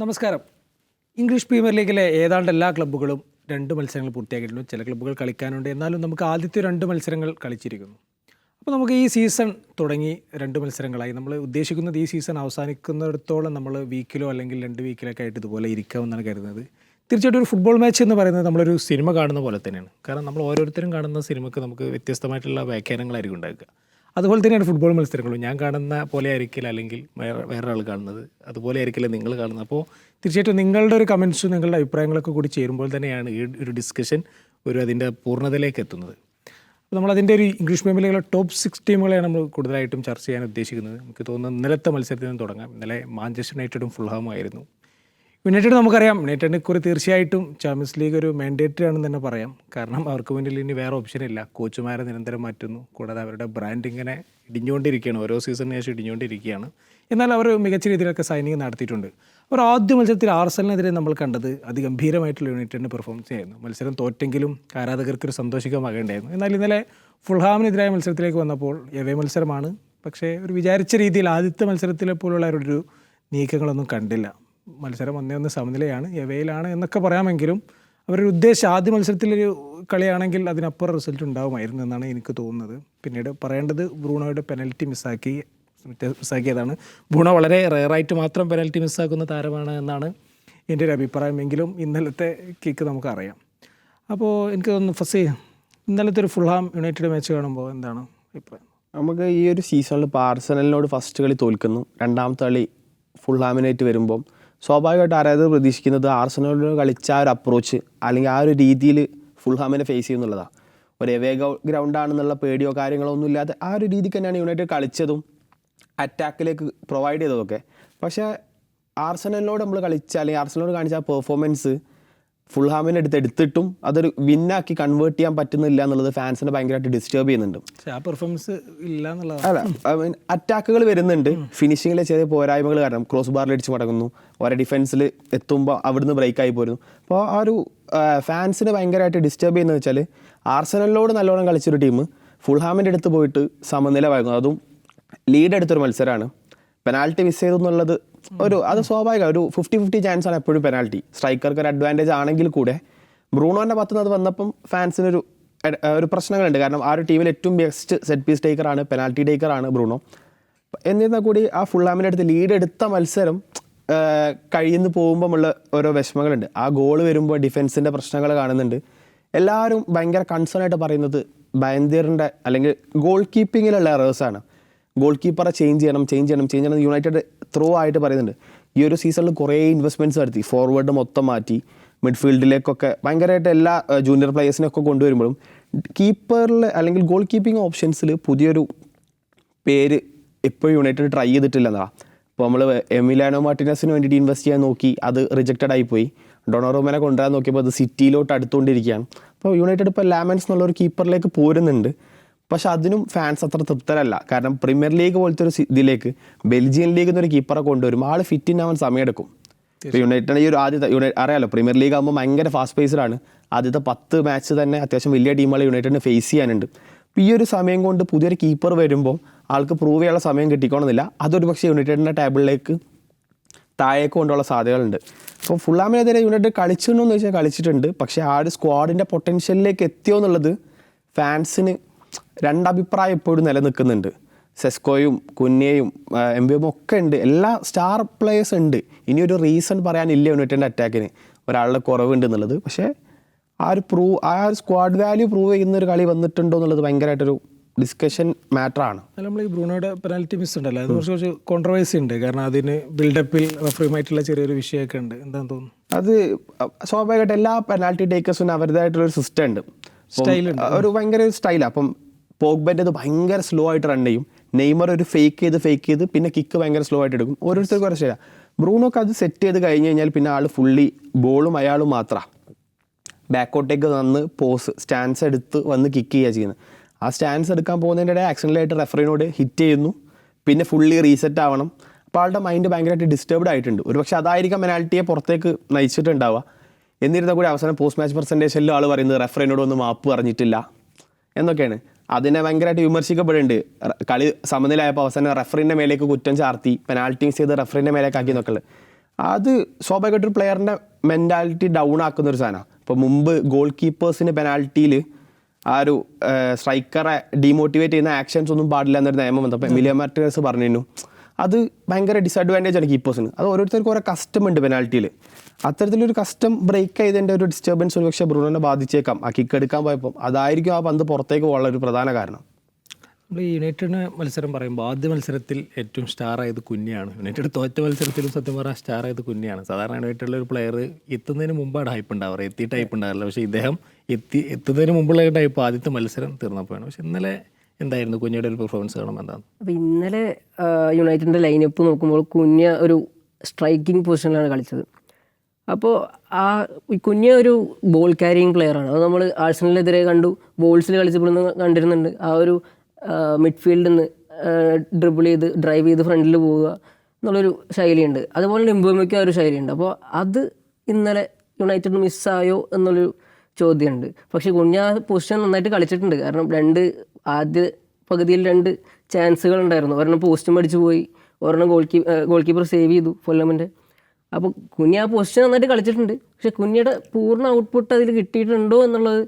നമസ്കാരം. English premier ലീഗിലെ ഏതാണ്ട് എല്ലാ ക്ലബ്ബുകളും രണ്ട് മത്സരങ്ങൾ പൂർത്തിയാക്കിയിട്ടുണ്ട്. ചില ക്ലബ്ബുകൾ കളിക്കാനുണ്ട്. എന്നാലും നമുക്ക് ആദ്യത്തെ രണ്ട് മത്സരങ്ങൾ കളിച്ചിരിക്കുന്നു. അപ്പോൾ നമുക്ക് ഈ സീസൺ തുടങ്ങി രണ്ട് മത്സരങ്ങളായി. നമ്മൾ ഉദ്ദേശിക്കുന്നത് ഈ സീസൺ അവസാനിക്കുന്നിടത്തോളം നമ്മൾ വീക്കിലോ അല്ലെങ്കിൽ രണ്ട് വീക്കിലൊക്കെ ആയിട്ട് ഇതുപോലെ ഇരിക്കാമെന്നാണ് കരുതുന്നത്. തീർച്ചയായിട്ടും ഒരു ഫുട്ബോൾ മാച്ച് എന്ന് പറയുന്നത് നമ്മളൊരു സിനിമ കാണുന്ന പോലെ തന്നെയാണ്. കാരണം നമ്മൾ ഓരോരുത്തരും കാണുന്ന സിനിമയ്ക്ക് നമുക്ക് വ്യത്യസ്തമായിട്ടുള്ള വ്യാഖ്യാനങ്ങളായിരിക്കും ഉണ്ടാക്കുക. അതുപോലെ തന്നെയാണ് ഫുട്ബോൾ മത്സരങ്ങളും. ഞാൻ കാണുന്ന പോലെ ആയിരിക്കില്ല അല്ലെങ്കിൽ വേറെ വേറെ ആൾ കാണുന്നത്. അതുപോലെ ആയിരിക്കില്ല നിങ്ങൾ കാണുന്നത്. അപ്പോൾ തീർച്ചയായിട്ടും നിങ്ങളുടെ ഒരു കമൻസും നിങ്ങളുടെ അഭിപ്രായങ്ങളൊക്കെ കൂടി ചേരുമ്പോൾ തന്നെയാണ് ഈ ഒരു ഡിസ്കഷൻ ഒരു അതിന്റെ പൂർണതയിലേക്ക് എത്തുന്നത്. അപ്പോൾ നമ്മളതിന്റെ ഒരു ഇംഗ്ലീഷ് പ്രീമിയർ ടോപ്പ് സിക്സ് ടീമുകളെയാണ് നമ്മൾ കൂടുതലായിട്ടും ചർച്ച ചെയ്യാൻ ഉദ്ദേശിക്കുന്നത്. നമുക്ക് തോന്നുന്നു ഇന്നലത്തെ മത്സരത്തിൽ നിന്ന് തുടങ്ങാം. ഇന്നലെ മാഞ്ചസ്റ്റർ യുണൈറ്റഡും ഫുൾഹാമും ആയിരുന്നു. യുണൈറ്റഡ് നമുക്കറിയാം. യുണൈറ്റഡിനെ കുറി തീർച്ചയായിട്ടും ചാമ്പ്യൻസ് ലീഗ് ഒരു മാൻഡേറ്ററി ആണെന്ന് തന്നെ പറയാം. കാരണം അവർക്ക് മുന്നിൽ ഇനി വേറെ ഓപ്ഷൻ ഇല്ല. കോച്ചുമാരെ നിരന്തരം മാറ്റുന്നു. കൂടാതെ അവരുടെ ബ്രാൻഡ് ഇങ്ങനെ ഇടിഞ്ഞുകൊണ്ടിരിക്കുകയാണ്. ഓരോ സീസണിന് ശേഷം ഇടിഞ്ഞുകൊണ്ടിരിക്കുകയാണ്. എന്നാൽ അവർ മികച്ച രീതിയിലൊക്കെ സൈനിങ് നടത്തിയിട്ടുണ്ട്. അവർ ആദ്യ മത്സരത്തിൽ ആർസലിനെതിരെ നമ്മൾ കണ്ടത് അതിഗംഭീരമായിട്ടുള്ള യുണൈറ്റഡിന്റെ പെർഫോമൻസ് ആയിരുന്നു. മത്സരം തോറ്റെങ്കിലും ആരാധകർക്ക് ഒരു സന്തോഷികമാകേണ്ടായിരുന്നു. എന്നാൽ ഇന്നലെ ഫുൾഹാമിനെതിരായ മത്സരത്തിലേക്ക് വന്നപ്പോൾ എവേ മത്സരമാണ്. പക്ഷേ ഒരു വിചാരിച്ച രീതിയിൽ ആദ്യത്തെ മത്സരത്തിലെ പോലുള്ള അവരുടെ ഒരു നീക്കങ്ങളൊന്നും കണ്ടില്ല. മത്സരം ഒന്നേ ഒന്ന് സമനിലയാണ് എവയിലാണ് എന്നൊക്കെ പറയാമെങ്കിലും അവരൊരു ഉദ്ദേശം ആദ്യ മത്സരത്തിലൊരു കളിയാണെങ്കിൽ അതിനപ്പുറം റിസൾട്ട് ഉണ്ടാവുമായിരുന്നു എന്നാണ് എനിക്ക് തോന്നുന്നത്. പിന്നീട് പറയേണ്ടത് ബ്രൂണോയുടെ പെനൽറ്റി മിസ്സാക്കി മിസ്സാക്കിയതാണ് ബ്രൂണോ വളരെ റെയറായിട്ട് മാത്രം പെനൽറ്റി മിസ്സാക്കുന്ന താരമാണ് എന്നാണ് എന്റെ ഒരു അഭിപ്രായം. എങ്കിലും ഇന്നലത്തെ കിക്ക് നമുക്കറിയാം അപ്പോൾ എനിക്ക് തോന്നുന്നു ഫസ്റ്റ് ഇന്നലത്തെ ഒരു ഫുൾഹാം യുണൈറ്റഡ് മാച്ച് കാണുമ്പോൾ എന്താണ് അഭിപ്രായം? നമുക്ക് ഈ ഒരു സീസണിൽ ഇപ്പോൾ ഫസ്റ്റ് കളി തോൽക്കുന്നു. രണ്ടാമത്തെ കളി ഫുൾ ഹാമിനായിട്ട് വരുമ്പം സ്വാഭാവികമായിട്ട് ആരാധകർ പ്രതീക്ഷിക്കുന്നത്? ആർസനോട് കളിച്ച ആ ഒരു അപ്രോച്ച് അല്ലെങ്കിൽ ആ ഒരു രീതിയിൽ ഫുൾ ഹാമിനെ ഫേസ് ചെയ്യുന്നുള്ളതാണ് ഒരു എവേ ഗ്രൗണ്ട് ആണെന്നുള്ള പേടിയോ കാര്യങ്ങളോ ഒന്നും ഇല്ലാതെ ആ ഒരു രീതിക്ക് തന്നെയാണ് യുണൈറ്റഡ് കളിച്ചതും അറ്റാക്കിലേക്ക് പ്രൊവൈഡ് ചെയ്തതൊക്കെ. പക്ഷേ ആർസനലിനോട് നമ്മൾ കളിച്ച അല്ലെങ്കിൽ ആർസനലോട് കാണിച്ച ആ പെർഫോമൻസ് ഫുൾ ഹാമിന്റെ അടുത്ത് എടുത്തിട്ടും അതൊരു വിന്നാക്കി കൺവേർട്ട് ചെയ്യാൻ പറ്റുന്നില്ല എന്നുള്ളത് ഫാൻസിനെ ഭയങ്കരമായിട്ട് ഡിസ്റ്റർബ് ചെയ്യുന്നുണ്ട്. ആ പെർഫോമൻസ് ഇല്ല അല്ല അറ്റാക്കുകൾ വരുന്നുണ്ട്. ഫിനിഷിങ്ങിലെ ചെറിയ പോരായ്മകൾ കാരണം ക്രോസ് ബാറിൽ അടിച്ച് മടങ്ങുന്നു. ഓരോ ഡിഫൻസിൽ എത്തുമ്പോൾ അവിടുന്ന് ബ്രേക്ക് ആയി പോരുന്നു. അപ്പോൾ ആ ഒരു ഫാൻസിന് ഭയങ്കരമായിട്ട് ഡിസ്റ്റർബ് ചെയ്യുന്നത് വെച്ചാൽ ആർസനലിനോട് നല്ലോണം കളിച്ചൊരു ടീം ഫുൾഹാമിന്റെ അടുത്ത് പോയിട്ട് സമനില വാങ്ങുന്നു അതും ലീഡ് എടുത്തൊരു മത്സരമാണ് പെനാൽറ്റി മിസ് ചെയ്തു എന്നുള്ളത് ഒരു അത് സ്വാഭാവിക. ഒരു ഫിഫ്റ്റി ഫിഫ്റ്റി ചാൻസ് ആണ് എപ്പോഴും പെനാൽറ്റി സ്ട്രൈക്കർക്ക് ഒരു അഡ്വാന്റേജ് ആണെങ്കിൽ കൂടെ ബ്രൂണോന്റെ പത്തുനിന്ന് അത് വന്നപ്പം ഫാൻസിനൊരു ഒരു പ്രശ്നങ്ങളുണ്ട്. കാരണം ആ ഒരു ടീമിൽ ഏറ്റവും ബെസ്റ്റ് സെറ്റ് പീസ് ടേക്കറാണ് പെനാൽറ്റി ടേക്കറാണ് ബ്രൂണോ. എന്നിരുന്നാൽ കൂടി ആ ഫുള്ളാമിന്റെ അടുത്ത് ലീഡ് എടുത്ത മത്സരം കഴിയുന്നു പോകുമ്പോൾ ഉള്ള ഓരോ വിഷമങ്ങളുണ്ട്. ആ ഗോൾ വരുമ്പോൾ ഡിഫൻസിന്റെ പ്രശ്നങ്ങൾ കാണുന്നുണ്ട്. എല്ലാവരും ഭയങ്കര കൺസേൺ ആയിട്ട് പറയുന്നത് ബയന്തീറിന്റെ അല്ലെങ്കിൽ ഗോൾ കീപ്പിങ്ങിലുള്ള എറേഴ്സാണ് ഗോൾ കീപ്പറെ ചേഞ്ച് ചെയ്യണം ചേഞ്ച് ചെയ്യണം ചേഞ്ച് ചെയ്യണം യുണൈറ്റഡ് ത്രൂ ആയിട്ട് പറയുന്നുണ്ട്. ഈ ഒരു സീസണിൽ കുറേ ഇൻവെസ്റ്റ്മെന്റ്സ് നടത്തി. ഫോർവേഡ് മൊത്തം മാറ്റി മിഡ്ഫീൽഡിലേക്കൊക്കെ ഭയങ്കരമായിട്ട് എല്ലാ ജൂനിയർ പ്ലേയേഴ്സിനെയൊക്കെ കൊണ്ടുവരുമ്പോഴും കീപ്പറിൽ അല്ലെങ്കിൽ ഗോൾ കീപ്പിംഗ് ഓപ്ഷൻസിൽ പുതിയൊരു പേര് എപ്പോഴും യുണൈറ്റഡ് ട്രൈ ചെയ്തിട്ടില്ലെന്നാ. ഇപ്പോൾ നമ്മൾ എമിലാനോ മാർട്ടിനസിന് വേണ്ടിയിട്ട് ഇൻവെസ്റ്റ് ചെയ്യാൻ നോക്കി അത് റിജക്റ്റഡ് ആയിപ്പോയി ഡൊണോറോമനെ കൊണ്ടുവരാൻ നോക്കിയപ്പോൾ അത് സിറ്റിയിലോട്ട് അടുത്തുകൊണ്ടിരിക്കുകയാണ്. അപ്പോൾ യുണൈറ്റഡ് ഇപ്പോൾ ലാമൻസ് എന്നുള്ളൊരു കീപ്പറിലേക്ക് പോരുന്നുണ്ട്. പക്ഷെ അതിനും ഫാൻസ് അത്ര തൃപ്തരല്ല. കാരണം പ്രീമിയർ ലീഗ് പോലത്തെ ഒരു ഇതിലേക്ക് ബെൽജിയൻ ലീഗിൽ നിന്ന് ഒരു കീപ്പറെ കൊണ്ടുവരും ആൾ ഫിറ്റിന് ആവാൻ സമയമെടുക്കും. ഇപ്പോൾ യുണൈറ്റഡ് ഈ ഒരു ആദ്യത്തെ യുണൈറ്റ് അറിയാലോ പ്രീമിയർ ലീഗ് ആകുമ്പോൾ ഭയങ്കര ഫാസ്റ്റ് പേസിലാണ് ആദ്യത്തെ പത്ത് മാച്ച് തന്നെ അത്യാവശ്യം വലിയ ടീമുകൾ യുണൈറ്റഡിന് ഫേസ് ചെയ്യാനുണ്ട്. അപ്പോൾ ഈ ഒരു സമയം കൊണ്ട് പുതിയൊരു കീപ്പർ വരുമ്പോൾ ആൾക്ക് പ്രൂവ് ചെയ്യാനുള്ള സമയം കിട്ടിക്കണമെന്നില്ല അതൊരു പക്ഷേ യുണൈറ്റഡിന്റെ ടേബിളിലേക്ക് താഴേക്ക് കൊണ്ടുള്ള സാധ്യതകളുണ്ട്. അപ്പോൾ ഫുള്ളാമിനെതിരെ യുണൈറ്റഡ് കളിച്ചിട്ടുണ്ടോ എന്ന് ചോദിച്ചാൽ കളിച്ചിട്ടുണ്ട്. പക്ഷേ ആ ഒരു സ്ക്വാഡിന്റെ പൊട്ടൻഷ്യലിലേക്ക് എത്തിയോ എന്നുള്ളത് ഫാൻസിന് രണ്ടഭിപ്രായം എപ്പോഴും നിലനിൽക്കുന്നുണ്ട്. സെസ്കോയും കുന്നയും എം ബി ഒക്കെ ഉണ്ട്. എല്ലാ സ്റ്റാർ പ്ലേയേഴ്സ് ഉണ്ട്. ഇനിയൊരു ഒരു റീസൺ പറയാനില്ല യുണൈറ്റഡിന്റെ അറ്റാക്കിന്. ഒരാളുടെ കുറവുണ്ട് എന്നുള്ളത്. പക്ഷേ ആ ഒരു പ്രൂവ് ആ ഒരു സ്ക്വാഡ് വാല്യൂ പ്രൂവ് ചെയ്യുന്ന ഒരു കളി വന്നിട്ടുണ്ടോ എന്നുള്ളത് ഭയങ്കരമായിട്ടൊരു ഡിസ്കഷൻ മാറ്ററാണ്. അല്ല നമ്മൾ ഈ ബ്രൂണോയുടെ പെനാൽറ്റി മിസ് ഉണ്ടല്ലോ. അത് കുറച്ച് കുറച്ച് കോൺട്രവേഴ്സി ഉണ്ട്. കാരണം അതിന് ബിൽഡപ്പിൽ റഫറിയുമായിട്ടുള്ള ചെറിയൊരു വിഷയമൊക്കെ ഉണ്ട്. എന്താണെന്ന് തോന്നുന്നു? അത് സ്വാഭാവികമായിട്ട് എല്ലാ പെനാൽറ്റി ടേക്കേഴ്സിനും അവരുടേതായിട്ടുള്ള ഒരു സിസ്റ്റം ഉണ്ട്. ഒരു ഭയങ്കര ഒരു സ്റ്റൈലാണ് അപ്പം പോഗ്ബന്റെ ഭയങ്കര സ്ലോ ആയിട്ട് റൺ ചെയ്യും. നെയ്മർ ഒരു ഫേക്ക് ചെയ്ത് ഫേക്ക് ചെയ്ത് പിന്നെ കിക്ക് ഭയങ്കര സ്ലോ ആയിട്ട് എടുക്കും. ഓരോരുത്തർക്കും ഓരോ ശരിയാണ് ബ്രൂണോക്ക് അത് സെറ്റ് ചെയ്ത് കഴിഞ്ഞ് കഴിഞ്ഞാൽ പിന്നെ ആൾ ഫുള്ളി ബോളും അയാളും മാത്രമാണ് ബാക്കോട്ടേക്ക് വന്ന് പോസ് സ്റ്റാൻസ് എടുത്ത് വന്ന് കിക്ക് ചെയ്യുക ചെയ്യുന്നത്. ആ സ്റ്റാൻസ് എടുക്കാൻ പോകുന്നതിന്റെ ഇടയിൽ ആക്സിഡന്റായിട്ട് റെഫറിനോട് ഹിറ്റ് ചെയ്യുന്നു. പിന്നെ ഫുള്ളി റീസെറ്റ് ആവണം. അപ്പോൾ ആളുടെ മൈൻഡ് ഭയങ്കരമായിട്ട് ഡിസ്റ്റർബ്ഡ് ആയിട്ടുണ്ട്. ഒരു പക്ഷേ അതായിരിക്കാം പെനാൽറ്റിയെ പുറത്തേക്ക് നയിച്ചിട്ടുണ്ടാവുക. എന്നിരുന്നാൽ കൂടി അവസാനം പോസ്റ്റ് മാച്ച് പ്രസന്റേഷനിലും ആൾ പറയുന്നത് റെഫറിനോട് ഒന്നും മാപ്പ് പറഞ്ഞിട്ടില്ല. എന്നൊക്കെയാണ്. അതിനെ ഭയങ്കരമായിട്ട് വിമർശിക്കപ്പെടുന്നുണ്ട് കളി സമനിലായപ്പോൾ അവസാനം റെഫറിന്റെ മേലേക്ക് കുറ്റം ചാർത്തി പെനാൽറ്റി മിസ് ചെയ്ത് റെഫറിന്റെ മേലേക്ക് ആക്കി ഉള്ളത്. അത് സ്വാഭാവികമായിട്ട് ഒരു പ്ലെയറിന്റെ മെന്റാലിറ്റി ഡൗൺ ആക്കുന്ന ഒരു സാധനമാണ് ഇപ്പോൾ മുമ്പ് ഗോൾ കീപ്പേഴ്സിന് പെനാൽറ്റിയിൽ ആ ഒരു സ്ട്രൈക്കറെ ഡീമോട്ടിവേറ്റ് ചെയ്യുന്ന ആക്ഷൻസ് ഒന്നും പാടില്ല എന്നൊരു നിയമം വന്നപ്പോൾ എമിലിയ മാർട്ടിനേഴ്സ് പറഞ്ഞിരുന്നു. അത് ഭയങ്കര ഡിസഡ്വാന്റേജ് ആണ് കീപ്പേഴ്സിന് അത് ഓരോരുത്തർക്കും ഓരോ കസ്റ്റം ഉണ്ട് പെനാൽറ്റിയിൽ അത്തരത്തിലൊരു കസ്റ്റം ബ്രേക്ക് ചെയ്തതിന്റെ ഒരു ഡിസ്റ്റർബൻസ് ഒരു പക്ഷേ ബ്രൂണോനെ ബാധിച്ചേക്കാം. ആ കിക്ക് എടുക്കാൻ പോയപ്പോൾ അതായിരിക്കും ആ പന്ത് പുറത്തേക്ക് പോകാനുള്ള ഒരു പ്രധാന കാരണം. നമ്മൾ ഈ യുണൈറ്റഡിന് മത്സരം പറയുമ്പോൾ ആദ്യ മത്സരത്തിൽ ഏറ്റവും സ്റ്റാർ ആയത് കുഞ്ഞാണ്. യുണൈറ്റഡ് തോറ്റ മത്സരത്തിലും സത്യം പറഞ്ഞാൽ സ്റ്റാർ ആയത് കുഞ്ഞാണ്. സാധാരണ യുണൈറ്റഡിലെ ഒരു പ്ലെയർ എത്തുന്നതിന് മുമ്പാണ് ഹൈപ്പ് ഉണ്ടാവാറ്. എത്തിയിട്ട് ഹൈപ്പ് ഉണ്ടാവില്ല പക്ഷേ ഇദ്ദേഹം എത്തി എത്തുന്നതിന് മുമ്പുള്ള ടൈപ്പ് ആദ്യത്തെ മത്സരം തീർന്നപ്പോഴാണ്. പക്ഷേ ഇന്നലെ എന്തായിരുന്നു കുഞ്ഞയുടെ ഒരു പെർഫോമൻസ് കാണുമ്പോൾ എന്താണ് അപ്പോൾ ഇന്നലെ യുണൈറ്റഡിന്റെ ലൈനപ്പ് നോക്കുമ്പോൾ കുഞ്ഞ ഒരു സ്ട്രൈക്കിംഗ് പൊസിഷനിലാണ് കളിച്ചത്. അപ്പോൾ ആ കുഞ്ഞ ഒരു ബോൾ ക്യാരിയിങ് പ്ലെയറാണ് അത് നമ്മൾ ആഴ്സണലിനെതിരെ കണ്ടു. ബോൾസിൽ കളിച്ചപ്പോൾ കണ്ടിരുന്നുണ്ട്. ആ ഒരു മിഡ്ഫീൽഡിൽ നിന്ന് ഡ്രിബിൾ ചെയ്ത് ഡ്രൈവ് ചെയ്ത് ഫ്രണ്ടിൽ പോവുക എന്നുള്ളൊരു ശൈലിയുണ്ട്. അതുപോലെ ലിംബോമയ്ക്ക് ആ ഒരു ശൈലിയുണ്ട്. അപ്പോൾ അത് ഇന്നലെ യുണൈറ്റഡ് മിസ്സായോ എന്നുള്ളൊരു ചോദ്യമുണ്ട്. പക്ഷേ കുഞ്ഞ ആ പൊസിഷൻ നന്നായിട്ട് കളിച്ചിട്ടുണ്ട്. കാരണം രണ്ട് ആദ്യ പകുതിയിൽ രണ്ട് ചാൻസുകൾ ഉണ്ടായിരുന്നു ഒരെണ്ണം പോസ്റ്റും അടിച്ചു പോയി. ഒരെണ്ണം ഗോൾ കീ ഗോൾ കീപ്പർ സേവ് ചെയ്തു കൊല്ലമിന്റെ അപ്പോൾ കുഞ്ഞി ആ പൊസിഷൻ നന്നായിട്ട് കളിച്ചിട്ടുണ്ട്. പക്ഷേ കുഞ്ഞിയുടെ പൂർണ ഔട്ട്പുട്ട് അതിൽ കിട്ടിയിട്ടുണ്ടോ എന്നുള്ളത്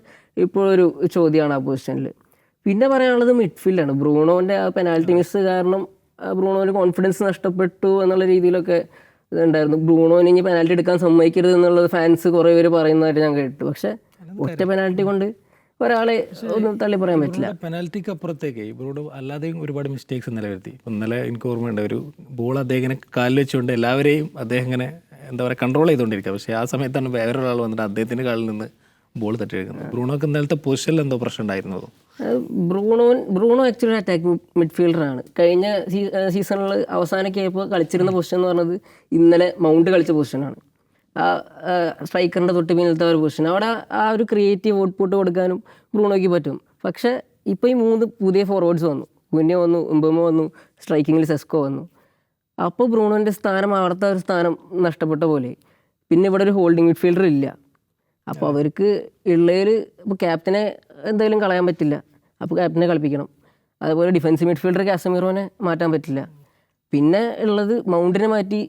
ഇപ്പോഴൊരു ചോദ്യമാണ് ആ പൊസിഷനിൽ പിന്നെ പറയാനുള്ളത് മിഡ്ഫീൽഡാണ് ബ്രൂണോന്റെ ആ പെനാൽറ്റി മിസ് കാരണം ബ്രൂണോന് കോൺഫിഡൻസ് നഷ്ടപ്പെട്ടു എന്നുള്ള രീതിയിലൊക്കെ ഇതുണ്ടായിരുന്നു. ബ്രൂണോന് ഇനി പെനാൽറ്റി എടുക്കാൻ സമ്മതിക്കരുത് എന്നുള്ളത് ഫാൻസ് കുറേ പേര് പറയുന്നതായിട്ട് ഞാൻ കേട്ടു. പക്ഷേ ഒറ്റ പെനാൽറ്റി കൊണ്ട് ഒരാളെ ഒന്നും തള്ളി പറയാൻ പറ്റില്ല. പെനാൽറ്റിക്ക് അപ്പുറത്തേക്ക് ഇവരോട് അല്ലാതെയും ഒരുപാട് മിസ്റ്റേക്സ് ഇന്നലെ വരുത്തി ഇന്നലെ എനിക്ക് ഓർമ്മയുണ്ട് ഒരു ബോൾ അദ്ദേഹം കാലിൽ വെച്ചുകൊണ്ട് എല്ലാവരെയും അദ്ദേഹം ഇങ്ങനെ എന്താ പറയുക കൺട്രോൾ ചെയ്തുകൊണ്ടിരിക്കുക. പക്ഷേ ആ സമയത്താണ് വേറെ വേറൊരാൾ വന്നിട്ട് അദ്ദേഹത്തിന്റെ കാലിൽ നിന്ന് ബോൾ തട്ടിയെടുക്കുന്നത്. ബ്രൂണോക്ക് ഇന്നലത്തെ പൊസിഷനിൽ എന്തോ പ്രശ്നം ഉണ്ടായിരുന്നതോ ബ്രൂണോൻ ബ്രൂണോ ബ്രൂണോ ആക്ച്വലി അറ്റാക്ക് മിഡ്ഫീൽഡറാണ് കഴിഞ്ഞ സീസണിൽ അവസാനമൊക്കെ ആയപ്പോൾ കളിച്ചിരുന്ന പൊസിഷൻ എന്ന് പറഞ്ഞത് ഇന്നലെ മൗണ്ട് കളിച്ച പൊസിഷനാണ് സ്ട്രൈക്കറിന്റെ തൊട്ട് പിന്നിലത്തെ ഒരു പൊസിഷൻ അവിടെ ആ ഒരു ക്രിയേറ്റീവ് ഔട്ട്പുട്ട് കൊടുക്കാനും ബ്രൂണോയ്ക്ക് പറ്റും. പക്ഷേ ഇപ്പോൾ ഈ മൂന്ന് പുതിയ ഫോർവേഡ്സ് വന്നു. മുന്നേ വന്നു ഉമ്പമ വന്നു സ്ട്രൈക്കിങ്ങിൽ സെസ്കോ വന്നു. അപ്പോൾ ബ്രൂണോന്റെ സ്ഥാനം അവിടുത്തെ ഒരു സ്ഥാനം നഷ്ടപ്പെട്ട പോലെ. പിന്നെ ഇവിടെ ഒരു ഹോൾഡിംഗ് മിഡ്ഫീൽഡർ ഇല്ല. അപ്പോൾ അവർക്ക് ഉള്ളതിൽ ഇപ്പോൾ ക്യാപ്റ്റനെ എന്തായാലും കളയാൻ പറ്റില്ല. അപ്പോൾ ക്യാപ്റ്റനെ കളിപ്പിക്കണം. അതുപോലെ ഡിഫൻസ് മിഡ്ഫീൽഡർ കാസമീറോനെ മാറ്റാൻ പറ്റില്ല. പിന്നെ ഉള്ളത് മൗണ്ടിനെ മാറ്റി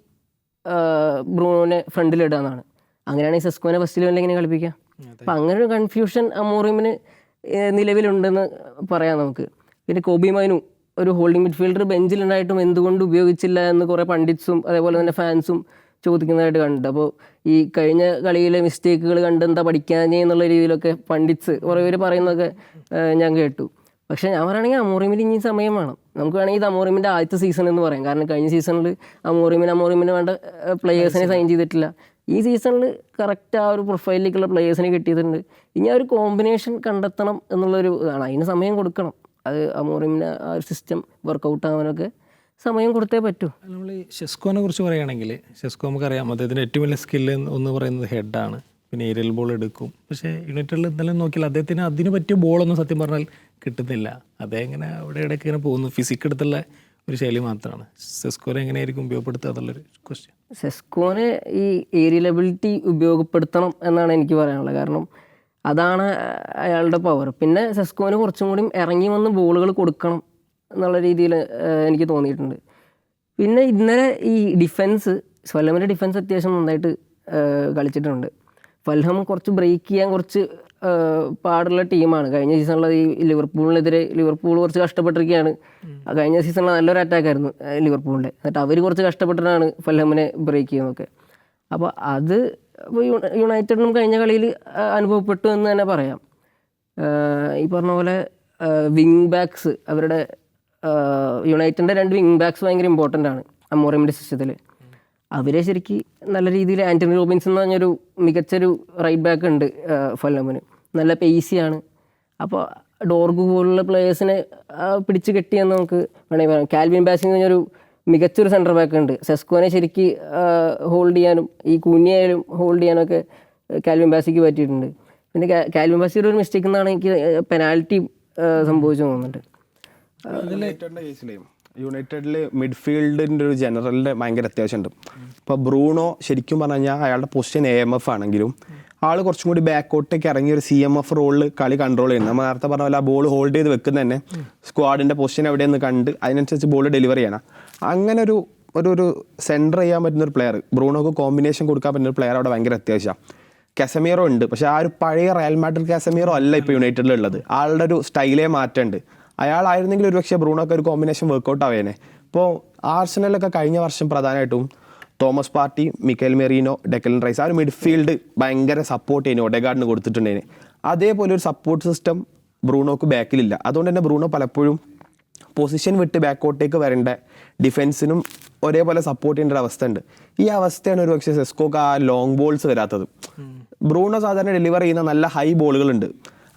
ബ്രൂണോനെ ഫ്രണ്ടിലിടുക എന്നാണ്. അങ്ങനെയാണെങ്കിൽ സെസ്കോനെ ഫസ്റ്റ് ലെവലിൽ എങ്ങനെ കളിപ്പിക്കാം അപ്പം അങ്ങനെ ഒരു കൺഫ്യൂഷൻ അമോറിമിന് നിലവിലുണ്ടെന്ന് പറയാം നമുക്ക്. പിന്നെ കോബി മൈനു ഒരു ഹോൾഡിംഗ് മിഡ്ഫീൽഡർ ബെഞ്ചിലുണ്ടായിട്ടും എന്തുകൊണ്ട് ഉപയോഗിച്ചില്ല എന്ന് കുറേ പണ്ഡിറ്റ്സും അതേപോലെ തന്നെ ഫാൻസും ചോദിക്കുന്നതായിട്ട് കണ്ടു അപ്പോൾ ഈ കഴിഞ്ഞ കളിയിലെ മിസ്റ്റേക്കുകൾ കണ്ട് എന്താ പഠിക്കാഞ്ഞേ എന്നുള്ള രീതിയിലൊക്കെ പണ്ഡിറ്റ്സ് കുറേ പേര് പറയുന്നതൊക്കെ ഞാൻ കേട്ടു. പക്ഷേ ഞാൻ പറയുകയാണെങ്കിൽ അമോറിമിൽ ഇനി സമയം വേണം. നമുക്ക് വേണമെങ്കിൽ ഇത് അമോറിമിന്റെ ആദ്യത്തെ സീസൺ എന്ന് പറയാം. കാരണം കഴിഞ്ഞ സീസണിൽ അമോറിമിന് അമോറിമിന് വേണ്ട പ്ലെയേഴ്സിനെ സൈൻ ചെയ്തിട്ടില്ല. ഈ സീസണിൽ കറക്റ്റ് ആ ഒരു പ്രൊഫൈലിലേക്കുള്ള പ്ലെയേഴ്സിനെ കിട്ടിയിട്ടുണ്ട്. ഇനി ആ ഒരു കോമ്പിനേഷൻ കണ്ടെത്തണം എന്നുള്ളൊരു ഇതാണ്. അതിന് സമയം കൊടുക്കണം. അത് അമോറിമിന്റെ ആ ഒരു സിസ്റ്റം വർക്കൗട്ട് ആവാനൊക്കെ സമയം കൊടുത്തേ പറ്റൂ. നമ്മൾ ഈ ഷെസ്കോനെ കുറിച്ച് പറയുകയാണെങ്കിൽ ഷെസ്കോ നമുക്കറിയാം അദ്ദേഹത്തിന്റെ ഏറ്റവും വലിയ സ്കില്ല് എന്ന് പറയുന്നത് ഹെഡാണ് പിന്നെ ഏരിയൽ ബോൾ എടുക്കും. പക്ഷേ യുണൈറ്റഡിൽ ഇന്നലെ നോക്കിയാൽ അദ്ദേഹത്തിന് അതിന് പറ്റിയ ബോളൊന്നും സത്യം പറഞ്ഞാൽ കിട്ടുന്നില്ല. അദ്ദേഹം ഇങ്ങനെ അവിടെ ഇടയ്ക്ക് ഇങ്ങനെ പോകുന്നു. ഫിസിക് എടുത്തുള്ള ഒരു ശൈലി മാത്രമാണ്. സെസ്കോനെ എങ്ങനെയായിരിക്കും ഉപയോഗപ്പെടുത്തുക എന്നുള്ളൊരു ക്വസ്റ്റ്യൻ സെസ്കോനെ ഈ ഏരിയലബിലിറ്റി ഉപയോഗപ്പെടുത്തണം എന്നാണ് എനിക്ക് പറയാനുള്ളത്. കാരണം അതാണ് അയാളുടെ പവർ പിന്നെ സെസ്കോന് കുറച്ചും കൂടി ഇറങ്ങി വന്ന് ബോളുകൾ കൊടുക്കണം എന്നുള്ള രീതിയിൽ എനിക്ക് തോന്നിയിട്ടുണ്ട്. പിന്നെ ഇന്നലെ ഈ ഡിഫെൻസ് സ്വലമിന്റെ ഡിഫെൻസ് അത്യാവശ്യം നന്നായിട്ട് കളിച്ചിട്ടുണ്ട്. ഫൽഹം കുറച്ച് ബ്രേക്ക് ചെയ്യാൻ കുറച്ച് പാടുള്ള ടീമാണ്. കഴിഞ്ഞ സീസണിലെ ഈ ലിവർപൂളിനെതിരെ ലിവർപൂൾ കുറച്ച് കഷ്ടപ്പെട്ടിരിക്കുകയാണ് കഴിഞ്ഞ സീസണിൽ നല്ലൊരു അറ്റാക്ക് ആയിരുന്നു ആ, ലിവർപൂളിന്റെ എന്നിട്ട് അവർ കുറച്ച് കഷ്ടപ്പെട്ടിട്ടാണ് ഫൽഹമിനെ ബ്രേക്ക് ചെയ്യുന്നതൊക്കെ. അപ്പോൾ അത് യുണൈറ്റഡിനും കഴിഞ്ഞ കളിയിൽ അനുഭവപ്പെട്ടു എന്ന് തന്നെ പറയാം. ഈ പറഞ്ഞ പോലെ വിങ് ബാക്സ് അവരുടെ യുണൈറ്റഡിന്റെ രണ്ട് വിങ് ബാക്സ് ഭയങ്കര ഇമ്പോർട്ടന്റ് ആണ് അമ്മോറിയമിന്റെ സിസ്റ്റത്തിൽ അവരെ ശരിക്കും നല്ല രീതിയിൽ ആന്റണി റോബിൻസ് എന്ന് പറഞ്ഞൊരു മികച്ചൊരു റൈറ്റ് ബാക്ക് ഉണ്ട് ഫല്ലമിന് നല്ല പേസിയാണ് അപ്പോൾ ഡോർഗ് പോലുള്ള പ്ലേയേഴ്സിനെ പിടിച്ച് കെട്ടിയെന്ന് നമുക്ക് വേണമെങ്കിൽ പറയാം. കാൽവിൻ ബാസിംഗ് പറഞ്ഞൊരു മികച്ചൊരു സെന്റർ ബാക്ക് ഉണ്ട്. സെസ്കോനെ ശരിക്ക് ഹോൾഡ് ചെയ്യാനും ഈ കുഞ്ഞിയായാലും ഹോൾഡ് ചെയ്യാനൊക്കെ കാൽവിൻ ബാസിക്ക് പറ്റിയിട്ടുണ്ട്. പിന്നെ കാൽവിൻ ബാസിയുടെ ഒരു മിസ്റ്റേക്ക് എന്നാണ് എനിക്ക് പെനാൽറ്റി സംഭവിച്ചു തോന്നുന്നുണ്ട് മിഡ്ഫീൽഡിന്റെ യുണൈറ്റഡിൽ മിഡ്ഫീൽഡിന്റെ ഒരു ജനറലിന്റെ ഭയങ്കര അത്യാവശ്യമുണ്ട്. ഇപ്പോൾ ബ്രൂണോ ശരിക്കും പറഞ്ഞു കഴിഞ്ഞാൽ അയാളുടെ പൊസിഷൻ എ എം എഫ് ആണെങ്കിലും ആൾ കുറച്ചും കൂടി ബാക്കോട്ടേക്ക് ഇറങ്ങി ഒരു സി എം എഫ് റോളിൽ കളി കൺട്രോൾ ചെയ്യുന്നത് നമ്മൾ നേരത്തെ പറഞ്ഞ പോലെ ആ ബോൾ ഹോൾഡ് ചെയ്ത് വെക്കുന്ന തന്നെ സ്ക്വാഡിന്റെ പൊസിഷൻ എവിടെയെന്ന് കണ്ട് അതിനനുസരിച്ച് ബോൾ ഡെലിവറി ചെയ്യണം. അങ്ങനെ ഒരു ഒരു ഒരു സെന്റർ ചെയ്യാൻ പറ്റുന്ന ഒരു പ്ലെയർ ബ്രൂണോക്ക് കോമ്പിനേഷൻ കൊടുക്കാൻ പറ്റുന്ന ഒരു പ്ലെയർ അവിടെ ഭയങ്കര അത്യാവശ്യമാണ് കസമീറോ ഉണ്ട്. പക്ഷേ ആ ഒരു പഴയ റയൽ മാഡ്രിഡ് കസമീറോ അല്ല ഇപ്പോൾ യുണൈറ്റഡിലുള്ളത് ആളുടെ ഒരു സ്റ്റൈലേ മാറ്റമുണ്ട് അയാളായിരുന്നെങ്കിൽ ഒരു പക്ഷേ ബ്രൂണോക്ക് ഒരു കോമ്പിനേഷൻ വർക്കൗട്ട് ആവേനെ. ഇപ്പോൾ ആർസനലൊക്കെ കഴിഞ്ഞ വർഷം പ്രധാനമായിട്ടും Thomas Partey Mikel Merino Declan Rice ആ ഒരു മിഡ്ഫീൽഡ് ഭയങ്കര സപ്പോർട്ട് ചെയ്യുന്നു ഒഡെഗാർഡിന് കൊടുത്തിട്ടുണ്ടേന്. അതേപോലെ ഒരു സപ്പോർട്ട് സിസ്റ്റം ബ്രൂണോക്ക് ബാക്കിലില്ല അതുകൊണ്ട് തന്നെ ബ്രൂണോ പലപ്പോഴും പൊസിഷൻ വിട്ട് ബാക്കോട്ടേക്ക് വരേണ്ട ഡിഫൻസിനും ഒരേപോലെ സപ്പോർട്ട് ചെയ്യേണ്ട ഒരു അവസ്ഥ ഉണ്ട് ഈ അവസ്ഥയാണ് ഒരു പക്ഷേ സെസ്കോക്ക് ആ ലോങ് ബോൾസ് വരാത്തത്. ബ്രൂണോ സാധാരണ ഡെലിവർ ചെയ്യുന്ന നല്ല ഹൈ ബോളുകളുണ്ട്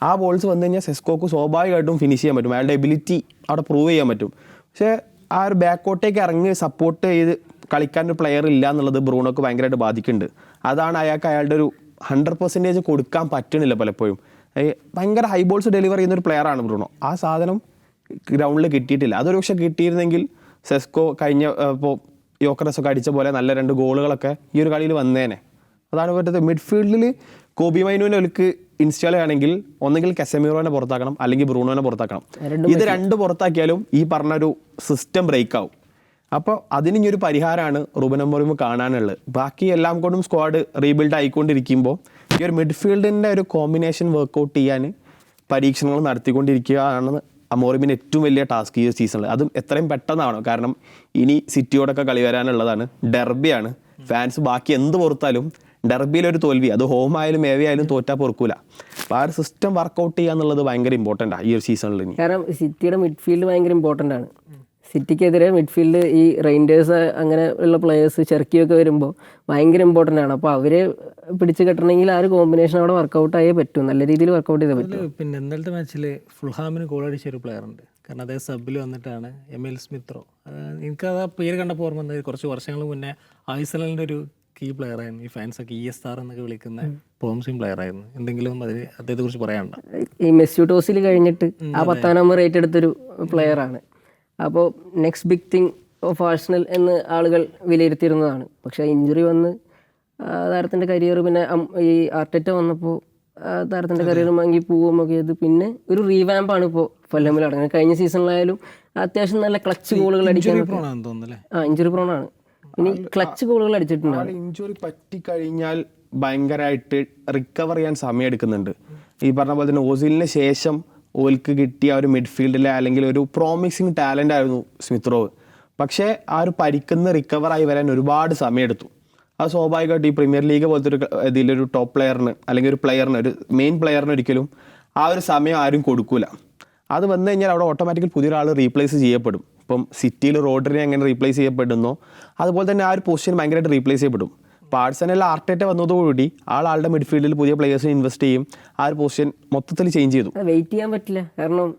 ആ ബോൾസ് വന്നു കഴിഞ്ഞാൽ സെസ്കോക്ക് സ്വാഭാവികമായിട്ടും ഫിനിഷ് ചെയ്യാൻ പറ്റും. അയാളുടെ എബിലിറ്റി അവിടെ പ്രൂവ് ചെയ്യാൻ പറ്റും. പക്ഷേ ആ ഒരു ബാക്കോട്ടേക്ക് ഇറങ്ങി സപ്പോർട്ട് ചെയ്ത് കളിക്കാൻ ഒരു പ്ലെയർ ഇല്ല എന്നുള്ളത് ബ്രൂണോക്ക് ഭയങ്കരമായിട്ട് ബാധിക്കുന്നുണ്ട്. അതാണ് അയാൾക്ക് അയാളുടെ ഒരു ഹൺഡ്രഡ് പെർസെന്റേജ് കൊടുക്കാൻ പറ്റണില്ല പലപ്പോഴും. ഭയങ്കര ഹൈ ബോൾസ് ഡെലിവർ ചെയ്യുന്ന ഒരു പ്ലെയർ ആണ് ബ്രൂണോ. ആ സാധനം ഗ്രൗണ്ടിൽ കിട്ടിയിട്ടില്ല. അതൊരു പക്ഷേ കിട്ടിയിരുന്നെങ്കിൽ സെസ്കോ കഴിഞ്ഞ ഇപ്പോൾ യോക്കറസ് ഒക്കെ അടിച്ച പോലെ നല്ല രണ്ട് ഗോളുകളൊക്കെ ഈ ഒരു കളിയിൽ വന്നേനെ. അതാണ് പറ്റത്തെ മിഡ്ഫീൽഡിൽ കോബി മൈനുവിനെ ഒലിക്ക് ഇൻസ്റ്റാൾ ചെയ്യുകയാണെങ്കിൽ ഒന്നെങ്കിൽ കെസമീറോനെ പുറത്താക്കണം അല്ലെങ്കിൽ ബ്രൂണോനെ പുറത്താക്കണം. ഇത് രണ്ട് പുറത്താക്കിയാലും ഈ പറഞ്ഞൊരു സിസ്റ്റം ബ്രേക്ക് ആവും. അപ്പോൾ അതിന് ഒരു പരിഹാരമാണ് റുബൻ അമോറിമ് കാണാനുള്ളത്. ബാക്കി എല്ലാം കൊണ്ടും സ്ക്വാഡ് റീബിൽഡ് ആയിക്കൊണ്ടിരിക്കുമ്പോൾ ഈ ഒരു മിഡ്ഫീൽഡിന്റെ ഒരു കോമ്പിനേഷൻ വർക്കൗട്ട് ചെയ്യാൻ പരീക്ഷണങ്ങൾ നടത്തിക്കൊണ്ടിരിക്കുകയാണ് അമോറിമിന്റെ ഏറ്റവും വലിയ ടാസ്ക് ഈ സീസണിൽ അതും എത്രയും പെട്ടെന്നാണ് കാരണം ഇനി സിറ്റിയോടൊക്കെ കളി വരാനുള്ളതാണ്. ഡെർബിയാണ്. ഫാൻസ് ബാക്കി എന്ത് പുറത്താലും ഡെർബിയിലൊരു തോൽവി അത് ഹോം ആയാലും ഏവി ആയാലും തോറ്റാ പൊറുക്കൂല. അപ്പോൾ ആ ഒരു സിസ്റ്റം വർക്കൗട്ട് ചെയ്യുക എന്നുള്ളത് ഭയങ്കര ഇമ്പോർട്ടന്റ് ഈ ഒരു സീസണിൽ കാരണം സിറ്റിയുടെ മിഡ്ഫീൽഡ് ഭയങ്കര ഇമ്പോർട്ടന്റ് ആണ്. സിറ്റിക്കെതിരെ മിഡ്ഫീൽഡ് ഈ റെയിൻഡേഴ്സ് അങ്ങനെ ഉള്ള പ്ലേയേഴ്സ് ചെറുക്കിയൊക്കെ വരുമ്പോൾ ഭയങ്കര ഇമ്പോർട്ടന്റ് ആണ്. അപ്പോൾ അവരെ പിടിച്ച് കെട്ടണമെങ്കിൽ ആ ഒരു കോമ്പിനേഷൻ അവിടെ വർക്കൗട്ട് ആയേ പറ്റും. നല്ല രീതിയിൽ വർക്കൗട്ട് ചെയ്തേ പറ്റും. പിന്നെ ഇന്നലത്തെ മാച്ചിൽ ഫുൾഹാമിന് ഗോൾ അടിച്ച ഒരു പ്ലെയർ ഉണ്ട്. കാരണം അതേ സബിൽ വന്നിട്ടാണ് എം എൽ സ്മിത്രോ അത് എനിക്കത് ആ പേര് കണ്ടപ്പോൾ ഓർമ്മ വന്നത് കുറച്ച് വർഷങ്ങൾ മുന്നേ ഐസലൻഡിന്റെ ഒരു കീ പ്ലെയർ ആയിരുന്നു. ഈ ഫാൻസൊക്കെ ഇ എസ് ആർ എന്നൊക്കെ വിളിക്കുന്ന പ്രോമിസിങ് പ്ലെയർ ആയിരുന്നു. എന്തെങ്കിലും അതിൽ അദ്ദേഹത്തെ കുറിച്ച് പറയാനുണ്ടോ? ഈ മെസ്സി ടോസിൽ കഴിഞ്ഞിട്ട് ആ പത്താം നമ്പർ റേറ്റ് എടുത്തൊരു പ്ലെയർ ആണ്. അപ്പോൾ next big thing of Arsenal എന്ന് ആളുകൾ വിലയിരുത്തിയിരുന്നതാണ്. പക്ഷേ ഇഞ്ചുറി വന്ന് താരത്തിന്റെ കരിയർ പിന്നെ ഈ ആർട്ടറ്റ വന്നപ്പോൾ താരത്തിന്റെ കരിയർ മങ്ങി പോവുമൊക്കെ ചെയ്ത് പിന്നെ ഒരു റീവാമ്പാണ് ഇപ്പോൾ ഫല്ലമിൽ അടങ്ങുന്നത് കഴിഞ്ഞ സീസണിലായാലും അത്യാവശ്യം നല്ല ക്ലച്ച് ഗോളുകൾ അടിക്കാൻ ആ ഇഞ്ചുറി പ്രോൺ ആണ്. ഇനി ക്ലച്ച് ഗോളുകൾ അടിച്ചിട്ടുണ്ട് ഇഞ്ചുറി പറ്റി കഴിഞ്ഞാൽ ഭയങ്കരമായിട്ട് റിക്കവർ ചെയ്യാൻ സമയം എടുക്കുന്നുണ്ട് ഈ പറഞ്ഞ പോലെ തന്നെ ഓസിലിന് ശേഷം ഓൽക്ക് കിട്ടിയ ഒരു മിഡ്ഫീൽഡിലെ അല്ലെങ്കിൽ ഒരു പ്രോമിസിങ് ടാലന്റ് ആയിരുന്നു സ്മിത്ത് റോവ് പക്ഷേ ആ ഒരു പരിക്കുന്ന റിക്കവറായി വരാൻ ഒരുപാട് സമയമെടുത്തു. അത് സ്വാഭാവികമായിട്ട് ഈ പ്രീമിയർ ലീഗ് പോലത്തെ ഒരു ഇതിലൊരു ടോപ്പ് പ്ലെയറിന് അല്ലെങ്കിൽ ഒരു പ്ലെയറിന് ഒരു മെയിൻ പ്ലെയറിന് ഒരിക്കലും ആ ഒരു സമയം ആരും കൊടുക്കൂല. അത് വന്നു കഴിഞ്ഞാൽ അവിടെ ഓട്ടോമാറ്റിക്കൽ പുതിയൊരാൾ റീപ്ലേസ് ചെയ്യപ്പെടും. ഇപ്പം സിറ്റിയിൽ റോഡറിനെ എങ്ങനെ റീപ്ലേസ് ചെയ്യപ്പെടുന്നോ അതുപോലെ തന്നെ ആ ഒരു പൊസിഷൻ ഭയങ്കരമായിട്ട് റീപ്ലേസ് ചെയ്യപ്പെടും. ആർട്സനൽ ആർട്ടേറ്റ വന്നതോടുകൂടി ആൾ ആളുടെ മിഡ്ഫീൽഡിൽ പുതിയ പ്ലേയേഴ്സിനെ ഇൻവെസ്റ്റ് ചെയ്യും. ആ ഒരു പൊസിഷൻ മൊത്തത്തിൽ ചേഞ്ച് ചെയ്തു. വെയിറ്റ് ചെയ്യാൻ പറ്റില്ല. കാരണം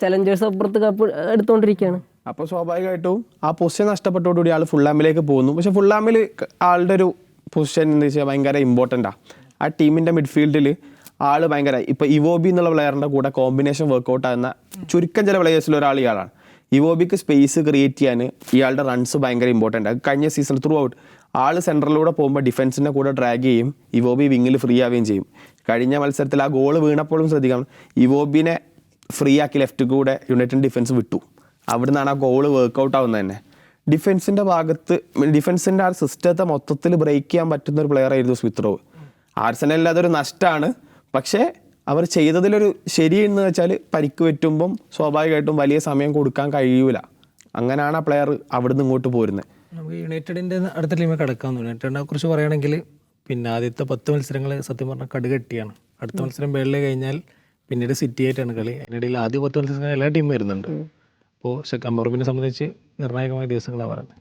ചലഞ്ചേഴ്സ് അപ്പുറത്ത് കപ്പ് എടുത്തുകൊണ്ടിരിക്കുകയാണ് അപ്പോൾ സ്വാഭാവികമായിട്ടും ആ പൊസിഷൻ നഷ്ടപ്പെട്ടോടുകൂടി ആൾ ഫുള്ളാമിലേക്ക് പോകുന്നു. പക്ഷെ ഫുള്ളാമിൽ ആളുടെ ഒരു പൊസിഷൻ എന്താ വെച്ചാൽ ഭയങ്കര ഇമ്പോർട്ടന്റാണ് ആ. ടീമിന്റെ മിഡ്ഫീൽഡിൽ ആൾ ഭയങ്കര ഇപ്പൊ ഇവോബി എന്നുള്ള പ്ലെയറിന്റെ കൂടെ കോമ്പിനേഷൻ വർക്കൗട്ട് ആകുന്ന ചുരുക്കം ചില പ്ലെയേഴ്സിൽ ഒരാൾ ഇയാളാണ്. ഇവോബിക്ക് സ്പേസ് ക്രിയേറ്റ് ചെയ്യാൻ ഇയാളുടെ റൺസ് ഭയങ്കര ഇമ്പോർട്ടന്റ് ആണ് കഴിഞ്ഞ സീസൺ ത്രൂ ഔട്ട് ആൾ സെൻട്രലിലൂടെ പോകുമ്പോൾ ഡിഫൻസിന്റെ കൂടെ ഡ്രാഗ് ചെയ്യും. ഇവോബി വിങ്ങിൽ ഫ്രീ ആവുകയും ചെയ്യും. കഴിഞ്ഞ മത്സരത്തിൽ ആ ഗോൾ വീണപ്പോഴും ശ്രദ്ധിക്കണം. ഇവോബിനെ ഫ്രീ ആക്കി ലെഫ്റ്റ് കൂടെ യുണൈറ്റഡ് ഡിഫൻസ് വിട്ടു. അവിടുന്നാണ് ആ ഗോൾ വർക്ക്ഔട്ട് ആവുന്നത് തന്നെ. ഡിഫൻസിന്റെ ഭാഗത്ത് ഡിഫൻസിന്റെ ആ സിസ്റ്റത്തെ മൊത്തത്തിൽ ബ്രേക്ക് ചെയ്യാൻ പറ്റുന്ന ഒരു പ്ലെയർ ആയിരുന്നു സ്മിത്ത് ആർസനലിൽ അതൊരു നഷ്ടമാണ് പക്ഷേ അവർ ചെയ്തതിലൊരു ശരി എന്ന് വെച്ചാൽ പരിക്ക് പറ്റുമ്പം സ്വാഭാവികമായിട്ടും വലിയ സമയം കൊടുക്കാൻ കഴിയൂല. അങ്ങനെയാണ് ആ പ്ലെയർ അവിടുന്ന് ഇങ്ങോട്ട് പോരുന്നത്. നമുക്ക് യുണൈറ്റഡിന്റെ അടുത്ത ടീമൊക്കെ കിടക്കാമെന്ന് യുണൈറ്റഡിനെ കുറിച്ച് പറയുകയാണെങ്കിൽ പിന്നെ ആദ്യത്തെ പത്ത് മത്സരങ്ങൾ സത്യം പറഞ്ഞാൽ കടുകെട്ടിയാണ് അടുത്ത മത്സരം ബേളിൽ കഴിഞ്ഞാൽ പിന്നീട് സിറ്റി ആയിട്ടാണ് കളി. അതിനിടയിൽ ആദ്യ പത്ത് മത്സരങ്ങൾ എല്ലാ ടീമും വരുന്നുണ്ട്. അപ്പോൾ അമറുവിനെ സംബന്ധിച്ച് നിർണായകമായ ദിവസങ്ങളാണ് പറയുന്നത്.